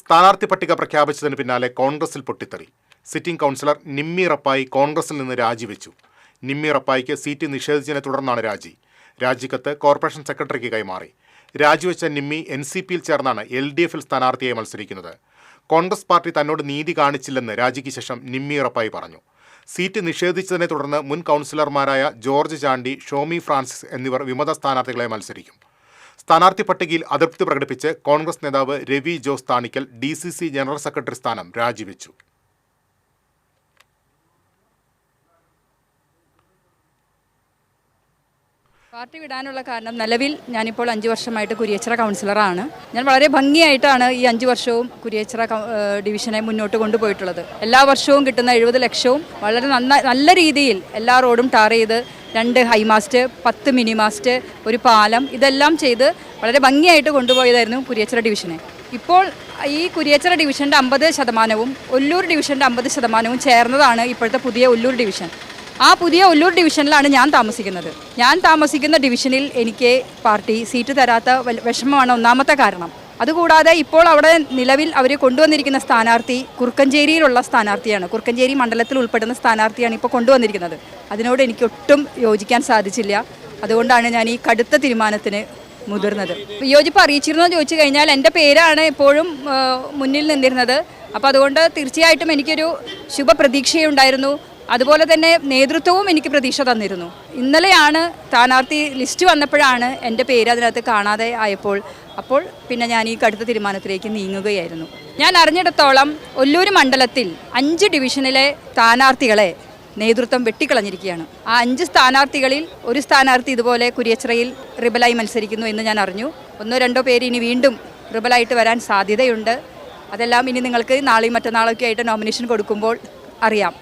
സ്ഥാനാർത്ഥി പട്ടിക പ്രഖ്യാപിച്ചതിന് പിന്നാലെ കോൺഗ്രസിൽ പൊട്ടിത്തെറി. സിറ്റിംഗ് കൗൺസിലർ നിമ്മി റപ്പായി കോൺഗ്രസിൽ നിന്ന് രാജിവെച്ചു. നിമ്മി റപ്പായിക്ക് സീറ്റ് നിഷേധിച്ചതിനെ തുടർന്നാണ് രാജി. രാജിക്കത്ത് കോർപ്പറേഷൻ സെക്രട്ടറിക്ക് കൈമാറി. രാജിവെച്ച നിമ്മി എൻ സി പിയിൽ ചേർന്നാണ് എൽ ഡി എഫിൽ സ്ഥാനാർത്ഥിയായി മത്സരിക്കുന്നത്. കോൺഗ്രസ് പാർട്ടി തന്നോട് നീതി കാണിച്ചില്ലെന്ന് രാജിക്ക് ശേഷം നിമ്മി റപ്പായി പറഞ്ഞു. സീറ്റ് നിഷേധിച്ചതിനെ തുടർന്ന് മുൻ കൗൺസിലർമാരായ ജോർജ് ചാണ്ടി ഷോമി ഫ്രാൻസിസ് എന്നിവർ വിമത സ്ഥാനാർത്ഥികളെ മത്സരിക്കും. സ്ഥാനാർത്ഥി പട്ടികയിൽ അതൃപ്തി പ്രകടിപ്പിച്ച് കോൺഗ്രസ് നേതാവ് Ravi Jose Thanikkal D C C general secretary സ്ഥാനം രാജിവെച്ചു. പാർട്ടി വിടാനുള്ള കാരണം നിലവിൽ ഞാനിപ്പോൾ അഞ്ച് വർഷമായിട്ട് കുരിയച്ചിറ കൗൺസിലറാണ്. ഞാൻ വളരെ ഭംഗിയായിട്ടാണ് ഈ അഞ്ച് വർഷവും കുരിയച്ചിറ ഡിവിഷനെ മുന്നോട്ട് കൊണ്ടുപോയിട്ടുള്ളത്. എല്ലാ വർഷവും കിട്ടുന്ന എഴുപത് ലക്ഷവും വളരെ നല്ല രീതിയിൽ എല്ലാ റോഡും ടാർ ചെയ്ത് രണ്ട് ഹൈമാസ്റ്റ് പത്ത് മിനി മാസ്റ്റ് ഒരു പാലം ഇതെല്ലാം ചെയ്ത് വളരെ ഭംഗിയായിട്ട് കൊണ്ടുപോയതായിരുന്നു കുരിയച്ചിറ ഡിവിഷനെ ഇപ്പോൾ ഈ കുരിയച്ചിറ ഡിവിഷന്റെ അമ്പത് ശതമാനവും ഒല്ലൂർ ഡിവിഷന്റെ അമ്പത് ശതമാനവും ചേർന്നതാണ് ഇപ്പോഴത്തെ പുതിയ ഒല്ലൂർ ഡിവിഷൻ ആ പുതിയ ഒല്ലൂർ ഡിവിഷനിലാണ് ഞാൻ താമസിക്കുന്നത്. ഞാൻ താമസിക്കുന്ന ഡിവിഷനിൽ എനിക്ക് പാർട്ടി സീറ്റ് തരാത്ത വിഷമമാണ് ഒന്നാമത്തെ കാരണം. അതുകൂടാതെ ഇപ്പോൾ അവിടെ നിലവിൽ അവർ കൊണ്ടുവന്നിരിക്കുന്ന സ്ഥാനാർത്ഥി കുറുക്കഞ്ചേരിയിലുള്ള സ്ഥാനാർത്ഥിയാണ്. കുറുക്കഞ്ചേരി മണ്ഡലത്തിൽ ഉൾപ്പെടുന്ന സ്ഥാനാർത്ഥിയാണ് ഇപ്പോൾ കൊണ്ടുവന്നിരിക്കുന്നത്. അതിനോട് എനിക്ക് ഒട്ടും യോജിക്കാൻ സാധിച്ചില്ല. അതുകൊണ്ടാണ് ഞാൻ ഈ കടുത്ത തീരുമാനത്തിന് മുതിർന്നത്. വിയോജിപ്പ് അറിയിച്ചിരുന്നോ ചോദിച്ചു കഴിഞ്ഞാൽ എന്റെ പേരാണ് എപ്പോഴും മുന്നിൽ നിന്നിരുന്നത്. അപ്പോൾ അതുകൊണ്ട് തീർച്ചയായിട്ടും എനിക്കൊരു ശുഭപ്രതീക്ഷയുണ്ടായിരുന്നു. അതുപോലെ തന്നെ നേതൃത്വവും എനിക്ക് പ്രതീക്ഷ തന്നിരുന്നു. ഇന്നലെയാണ് സ്ഥാനാർത്ഥി ലിസ്റ്റ് വന്നപ്പോഴാണ് എന്റെ പേര് അതിനകത്ത് കാണാതെ ആയപ്പോൾ. അപ്പോൾ പിന്നെ ഞാൻ ഈ കടുത്ത തീരുമാനത്തിലേക്ക് നീങ്ങുകയായിരുന്നു. ഞാൻ അറിഞ്ഞിടത്തോളം ഒല്ലൂർ മണ്ഡലത്തിൽ അഞ്ച് ഡിവിഷനിലെ സ്ഥാനാർത്ഥികളെ നേതൃത്വം വെട്ടിക്കളഞ്ഞിരിക്കുകയാണ്. ആ അഞ്ച് സ്ഥാനാർത്ഥികളിൽ ഒരു സ്ഥാനാർത്ഥി ഇതുപോലെ കുരിയച്ചിറയിൽ റിബലായി മത്സരിക്കുന്നു എന്ന് ഞാൻ അറിഞ്ഞു. ഒന്നോ രണ്ടോ പേര് ഇനി വീണ്ടും റിബലായിട്ട് വരാൻ സാധ്യതയുണ്ട്. അതെല്ലാം ഇനി നിങ്ങൾക്ക് നാളെയും മറ്റന്നാളൊക്കെ ആയിട്ട് നോമിനേഷൻ കൊടുക്കുമ്പോൾ അറിയാം.